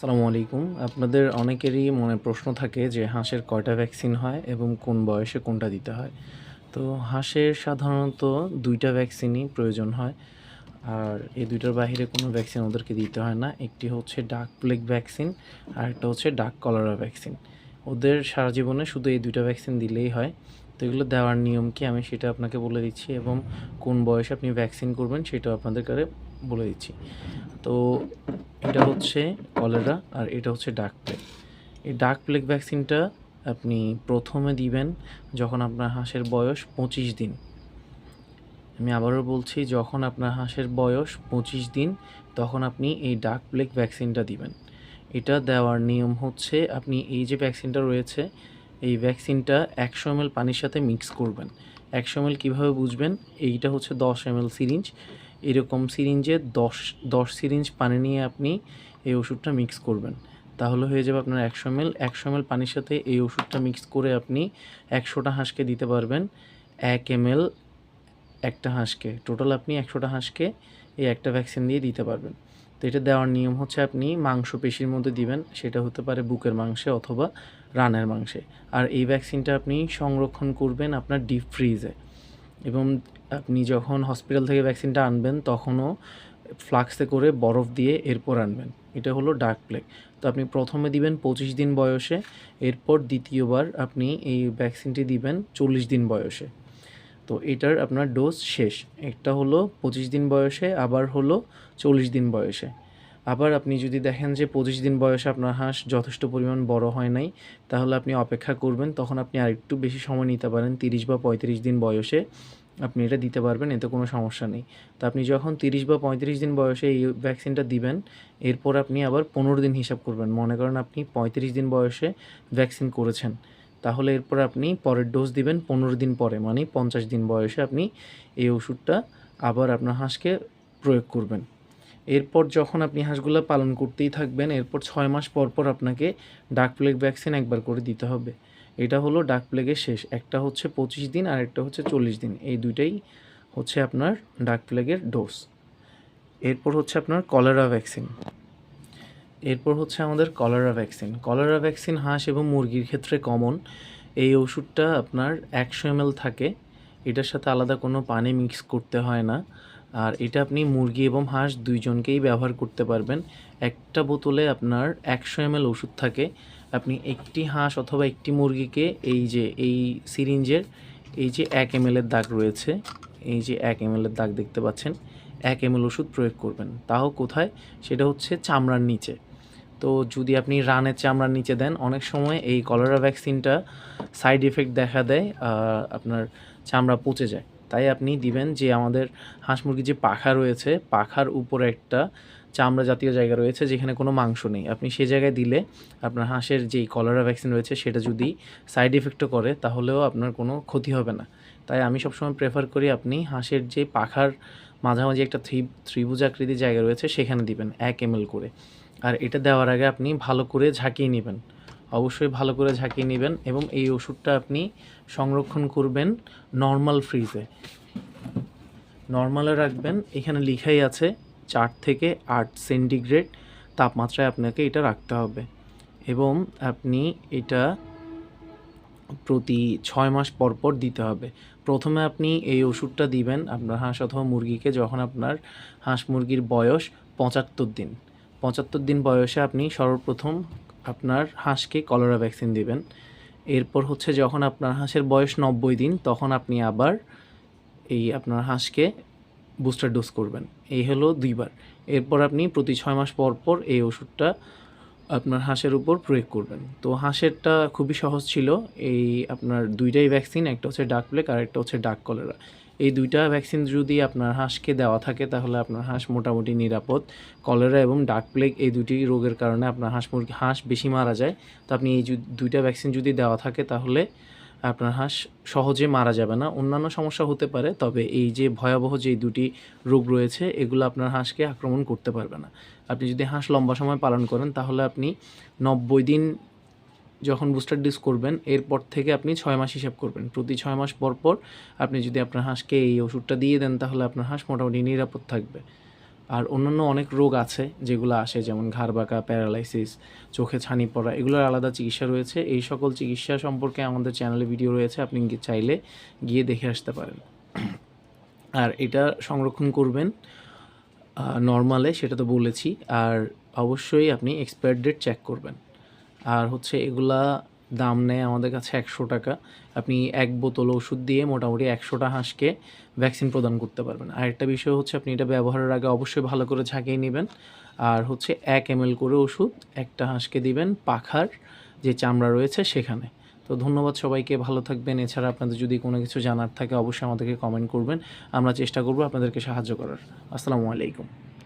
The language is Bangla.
আসসালামু আলাইকুম। আপনাদের অনেকেরই মনে প্রশ্ন থাকে যে হাঁসের কয়টা ভ্যাকসিন হয় এবং কোন বয়সে কোনটা দিতে হয়। তো হাঁসের সাধারণত দুইটা ভ্যাকসিনই প্রয়োজন হয়। আর এই দুইটার বাইরে কোনো ভ্যাকসিন ওদেরকে দিতে হয় না। একটি হচ্ছে ডাক প্লেগ ভ্যাকসিন, আর একটা হচ্ছে ডাক কলেরা ভ্যাকসিন। ওদের সারা জীবনে শুধু এই দুইটা ভ্যাকসিন দিলেই হয়। তো এগুলো দেওয়ার নিয়ম কি আমি সেটা আপনাকে বলে দিচ্ছি এবং কোন বয়সে আপনি ভ্যাকসিন করবেন সেটাও আপনাদের কাছে বলে দিচ্ছি। তো এটা হচ্ছে কলেরা আর এটা হচ্ছে ডাক প্লেগ এই ডাক প্লেগ ভ্যাকসিনটা আপনি প্রথমে দিবেন যখন আপনার হাঁসের বয়স পঁচিশ দিন। আমি আবারও বলছি, যখন আপনার হাঁসের বয়স পঁচিশ দিন, তখন আপনি এই ডাক প্লেগ ভ্যাকসিনটা দিবেন। এটা দেওয়ার নিয়ম হচ্ছে, আপনি এই যে ভ্যাকসিনটা রয়েছে, এই ভ্যাকসিনটা একশো এম পানির সাথে মিক্স করবেন। একশো এম কীভাবে বুঝবেন? এইটা হচ্ছে দশ এম সিরিঞ্জ এরকম সিরিঞ্জে দশ দশ সিরিঞ্জ পানি নিয়ে আপনি এই ওষুধটা মিক্স করবেন। তাহলে হয়ে যাবে আপনার একশো এম এল একশো এম পানির সাথে এই ওষুধটা মিক্স করে আপনি একশোটা হাঁসকে দিতে পারবেন। এক এম একটা হাঁসকে। টোটাল আপনি একশোটা হাঁসকে এই একটা ভ্যাকসিন দিয়ে দিতে পারবেন। তো এটা দেওয়ার নিয়ম হচ্ছে আপনি মাংসপেশির মধ্যে দিবেন। সেটা হতে পারে বুকের মাংসে অথবা রানের মাংসে। আর এই ভ্যাকসিনটা আপনি সংরক্ষণ করবেন আপনার ডিপ ফ্রিজে এবং আপনি যখন হসপিটাল থেকে ভ্যাকসিনটা আনবেন, তখনও ফ্লাক্সে করে বরফ দিয়ে এরপর আনবেন। এটা হলো ডার্ক প্লেগ তো আপনি প্রথমে দিবেন পঁচিশ দিন বয়সে, এরপর দ্বিতীয়বার আপনি এই ভ্যাকসিনটি দিবেন চল্লিশ দিন বয়সে। তো এটার আপনার ডোজ শেষ। একটা হলো পঁচিশ দিন বয়সে, আবার হলো চল্লিশ দিন বয়সে। আবার আপনি যদি দেখেন যে পঁচিশ দিন বয়সে আপনার হাঁস যথেষ্ট পরিমাণ বড় হয় নাই, তাহলে আপনি অপেক্ষা করবেন, তখন আপনি আরেকটু বেশি সময় নিতে পারেন, তিরিশ বা পঁয়ত্রিশ দিন বয়সে। আপনি এটা দিতে পারবেন, এতে কোনো সমস্যা নেই। তো আপনি যখন তিরিশ বা পঁয়ত্রিশ দিন বয়সে এই ভ্যাকসিনটা দিবেন, এরপর আপনি আবার পনেরো দিন হিসাব করবেন। মনে করেন আপনি পঁয়ত্রিশ দিন বয়সে ভ্যাকসিন করেছেন। তাহলে এরপর আপনি পরের ডোজ দিবেন পনেরো দিন পরে মানে পঞ্চাশ দিন বয়সে আপনি এই ওষুধটা আবার আপনার হাঁসকে প্রয়োগ করবেন। এরপর যখন আপনি হাঁসগুলো পালন করতেই থাকবেন, এরপর ছয় মাস পর পর আপনাকে ডাক প্লেগ ভ্যাকসিন একবার করে দিতে হবে। এটা হলো ডাক প্লেগের শেষ। একটা হচ্ছে পঁচিশ দিন আর একটা হচ্ছে চল্লিশ দিন। এই দুইটাই হচ্ছে আপনার ডাক প্লেগের ডোজ এরপর হচ্ছে আপনার কলেরা ভ্যাকসিন এরপর হচ্ছে আমাদের কলেরা ভ্যাকসিন কলেরা ভ্যাকসিন হাঁস এবং মুরগির ক্ষেত্রে কমন এই ওষুধটা আপনার একশো এম থাকে। এটার সাথে আলাদা কোনো পানি মিক্স করতে হয় না। আর এটা আপনি মুরগি এবং হাঁস দুইজনকেই ব্যবহার করতে পারবেন। একটা বোতলে আপনার একশো এম ওষুধ থাকে। আপনি একটি হাঁস অথবা একটি মুরগিকে এই যে, এই সিরিঞ্জের, এই যে এক এম দাগ রয়েছে, এই যে এক এম দাগ দেখতে পাচ্ছেন, এক এম ওষুধ প্রয়োগ করবেন। তাও কোথায়? সেটা হচ্ছে চামড়ার নিচে। তো যদি আপনি রানের চামড়ার নিচে দেন, অনেক সময় এই কলেরা ভ্যাকসিনটা সাইড এফেক্ট দেখা দেয় আপনার চামড়া পচে যায়। তাই আপনি দিবেন যে আমাদের হাঁস মুরগির যে পাখা রয়েছে, পাখার উপরে একটা চামড়া জাতীয় জায়গা রয়েছে যেখানে কোনো মাংস নেই। আপনি সে জায়গায় দিলে আপনার হাঁসের যেই কলেরা ভ্যাকসিন রয়েছে সেটা যদি সাইড এফেক্টও করে তাহলেও আপনার কোনো ক্ষতি হবে না। তাই আমি সবসময় প্রেফার করি আপনি হাঁসের যে পাখার মাঝামাঝি একটা থ্রি ত্রিভুজ আকৃতির জায়গা রয়েছে সেখানে দিবেন, এক এম করে। আর এটা দেওয়ার আগে আপনি ভালো করে ঝাঁকিয়ে নেবেন। অবশ্যই ভালো করে ঝাঁকিয়ে নেবেন এবং এই ওষুধটা আপনি সংরক্ষণ করবেন নর্মাল ফ্রিজে নর্মালে রাখবেন। এখানে লিখাই আছে চার থেকে আট সেন্টিগ্রেড তাপমাত্রায় আপনাকে এটা রাখতে হবে এবং আপনি এটা প্রতি ছয় মাস পর পর দিতে হবে। প্রথমে আপনি এই ওষুধটা দিবেন আপনার হাঁস অথবা মুরগিকে যখন আপনার হাঁস মুরগির বয়স পঁচাত্তর দিন। পঁচাত্তর দিন বয়সে আপনি সর্বপ্রথম আপনার হাঁসকে কলেরা ভ্যাকসিন দিবেন। এরপর হচ্ছে যখন আপনার হাঁসের বয়স নব্বই দিন, তখন আপনি আবার এই আপনার হাঁসকে বুস্টার ডোজ করবেন। এই হলো দুইবার। এরপর আপনি প্রতি ছয় মাস পর পর এই ওষুধটা আপনার হাঁসের উপর প্রয়োগ করবেন। তো হাঁসেরটা খুবই সহজ ছিল। এই আপনার দুইটাই ভ্যাকসিন একটা হচ্ছে ডাক প্লেক আর একটা হচ্ছে ডাক কলেরা এই দুইটা ভ্যাকসিন যদি আপনার হাঁসকে দেওয়া থাকে, তাহলে আপনার হাঁস মোটামুটি নিরাপদ। কলেরা এবং ডাক প্লেগ এই দুটি রোগের কারণে আপনার হাঁস মুরগি, হাঁস বেশি মারা যায়। তো আপনি এই দুইটা ভ্যাকসিন যদি দেওয়া থাকে, তাহলে আপনার হাঁস সহজে মারা যাবে না। অন্যান্য সমস্যা হতে পারে, তবে এই যে ভয়াবহ যে দুটি রোগ রয়েছে, এগুলো আপনার হাঁসকে আক্রমণ করতে পারবে না। আপনি যদি হাঁস লম্বা সময় পালন করেন, তাহলে আপনি নব্বই দিন যখন বুস্টার ডোজ করবেন, এরপর থেকে আপনি ছয় মাস হিসাব করবেন। প্রতি ছয় মাস পর পর আপনি যদি আপনার হাঁসকে এই ওষুধটা দিয়ে দেন, তাহলে আপনার হাঁস মোটামুটি নিরাপদ থাকবে। আর অন্যান্য অনেক রোগ আছে যেগুলো আসে, যেমন ঘাড় বাঁকা, প্যারালাইসিস, চোখে ছানি পড়া, এগুলোর আলাদা চিকিৎসা রয়েছে। এই সকল চিকিৎসা সম্পর্কে আমাদের চ্যানেলে ভিডিও রয়েছে, আপনি চাইলে গিয়ে দেখে আসতে পারেন। আর এটা সংরক্ষণ করবেন নর্মালে সেটা তো বলেছি। আর অবশ্যই আপনি এক্সপায়ার ডেট চেক করবেন। আর হচ্ছে এগুলা দাম নেয় আমাদের কাছে একশো টাকা। আপনি এক বোতল ওষুধ দিয়ে মোটামুটি একশোটা হাঁসকে ভ্যাকসিন প্রদান করতে পারবেন। আর একটা বিষয় হচ্ছে আপনি এটা ব্যবহারের আগে অবশ্যই ভালো করে ঝাঁকিয়ে নেবেন। আর হচ্ছে এক এম করে ওষুধ, একটা হাঁসকে দিবেন পাখার যে চামড়া রয়েছে সেখানে। তো ধন্যবাদ সবাইকে, ভালো থাকবেন। এছাড়া আপনাদের যদি কোনো কিছু জানার থাকে অবশ্যই আমাদেরকে কমেন্ট করবেন। আমরা চেষ্টা করব আপনাদেরকে সাহায্য করার। আসসালামু আলাইকুম।